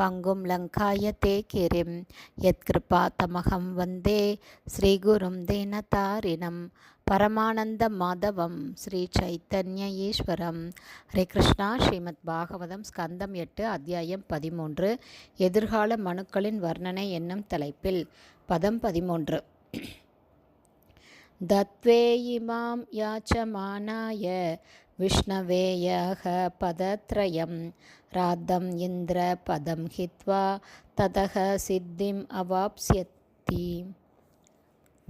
பங்கும் லங்காய கிரிம் யத்கிருபா தமகம் வந்தே ஸ்ரீகுரும் தீனதாரிணம் பரமானந்த மாதவம் ஸ்ரீ சைத்தன்ய ஈஸ்வரம். ஹரே கிருஷ்ணா. ஸ்ரீமத் பாகவதம் ஸ்கந்தம் எட்டு அத்தியாயம் பதிமூன்று. எதிர்கால மனுக்களின் வர்ணனை என்னும் தலைப்பில் பதம் பதிமூன்று. தத்வே இமாம் யாச்சமானாய விஷ்ணவேயக பதத்ரயம் ராதம் இந்திர பதம் ஹித்வா ததக சித்திம் அவாப்சியத்தி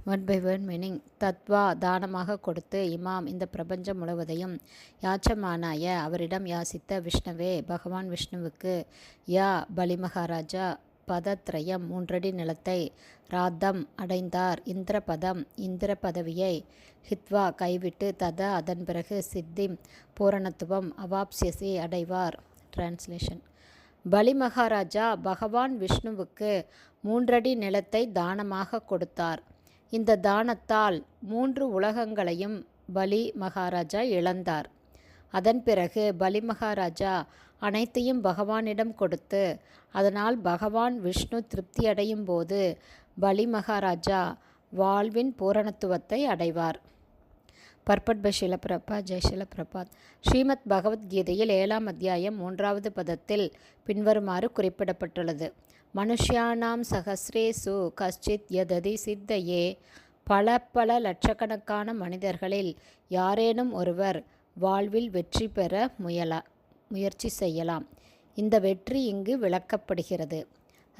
ஒன் பை ஒன் மீனிங் தத்வா தானமாக கொடுத்து இமாம் இந்த பிரபஞ்சம் முழுவதையும் யாச்சமானாய அவரிடம் யாசித்த விஷ்ணுவே பகவான் விஷ்ணுவுக்கு யா பலி மகாராஜா பதத்ரயம் மூன்றடி நிலத்தை ராத்தம் அடைந்தார். இந்திரபதம் இந்திர பதவியை ஹித்வா கைவிட்டு தத அதன் பிறகு சித்தி பூரணத்துவம் அவாப்சியசி அடைவார். டிரான்ஸ்லேஷன் பலி மகாராஜா பகவான் விஷ்ணுவுக்கு மூன்றடி நிலத்தை தானமாக கொடுத்தார். இந்த தானத்தால் மூன்று உலகங்களையும் பலி மகாராஜா இழந்தார். அதன் பிறகு பலி மகாராஜா அனைத்தையும் பகவானிடம் கொடுத்து அதனால் பகவான் விஷ்ணு திருப்தி அடையும் போது பலி மகாராஜா வாழ்வின் பூரணத்துவத்தை அடைவார். பர்பட் பை ஷிலபிரபா ஜெய் ஷிலபிரபாத். ஸ்ரீமத் பகவத்கீதையில் ஏழாம் அத்தியாயம் மூன்றாவது பதத்தில் பின்வருமாறு குறிப்பிடப்பட்டுள்ளது. மனுஷியானாம் சகசிரேசு கஷ்டித் யததி சித்தையே. பல பல லட்சக்கணக்கான மனிதர்களில் யாரேனும் ஒருவர் வாழ்வில் வெற்றி பெற முயலா முயற்சி செய்யலாம். இந்த வெற்றி இங்கு விளக்கப்படுகிறது.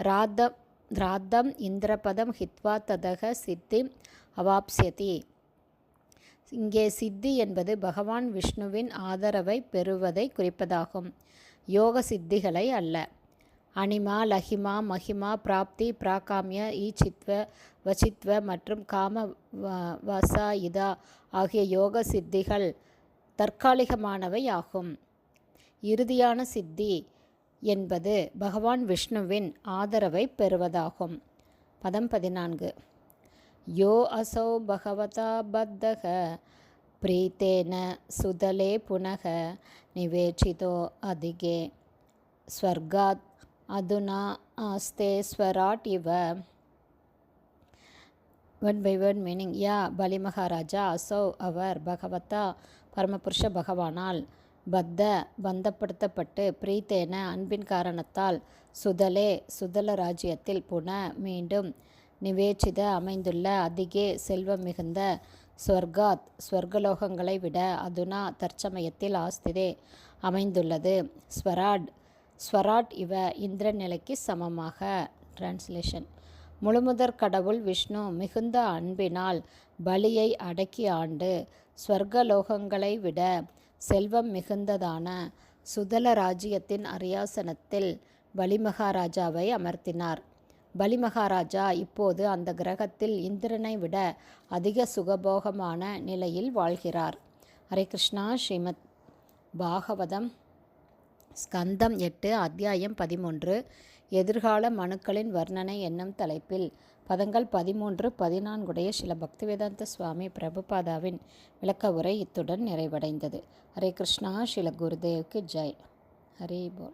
ராதம் ராத்தம் இந்திரபதம் ஹித்வா ததக சித்தி அவாப்சியதி இங்கே சித்தி என்பது பகவான் விஷ்ணுவின் ஆதரவை பெறுவதை குறிப்பதாகும். யோக சித்திகளை அல்ல. அனிமா லஹிமா மஹிமா பிராப்தி பிராகாமிய ஈச்சித்வ வசித்வ மற்றும் காம வசா இதா ஆகிய யோக சித்திகள் தற்காலிகமானவை ஆகும். இறுதியான சித்தி என்பது பகவான் விஷ்ணுவின் ஆதரவை பெறுவதாகும். பதம் பதினான்கு. யோ அசௌ பகவதா பத்தக பிரீத்தேன சுதலே புனக நிவேச்சிதோ அதிகே. ஸ்வர்காத் அதுனா ஆஸ்தே ஸ்வராட் இவ. ஒன் பை ஒன் மீனிங் யா பலி மகாராஜா அசௌ அவர் பகவதா பரமபுருஷ பகவானால் பத்த பந்தப்படுத்தப்பட்டு பிரீத்தேன அன்பின் காரணத்தால் சுதலே சுதல ராஜ்யத்தில் புன மீண்டும் நிவேச்சித அமைந்துள்ள அதிகே செல்வம் மிகுந்த ஸ்வர்காத் ஸ்வர்கலோகங்களை விட அதுனா தற்சமயத்தில் ஆஸ்திதே அமைந்துள்ளது. ஸ்வராட் ஸ்வராட் இவ இந்திர நிலைக்கு சமமாக. டிரான்ஸ்லேஷன் முழுமுதற் கடவுள் விஷ்ணு மிகுந்த அன்பினால் பலியை அடக்கி ஆண்டு ஸ்வர்கலோகங்களை விட செல்வம் மிகுந்ததான சுதல ராஜ்யத்தின் அரியாசனத்தில் பலிமகாராஜாவை அமர்த்தினார். பலிமகாராஜா இப்போது அந்த கிரகத்தில் இந்திரனை விட அதிக சுகபோகமான நிலையில் வாழ்கிறார். ஹரே கிருஷ்ணா ஸ்ரீமத் பாகவதம் ஸ்கந்தம் எட்டு அத்தியாயம் பதிமூன்று எதிர்கால மனுக்களின் வர்ணனை என்னும் தலைப்பில் பதங்கள் பதிமூன்று பதினான்குடைய சில பக்திவேதாந்த சுவாமி பிரபுபாதாவின் விளக்க உரை இத்துடன் நிறைவடைந்தது. ஹரே கிருஷ்ணா ஸ்ரீல குருதேவ்க்கு ஜெய். ஹரே போல்.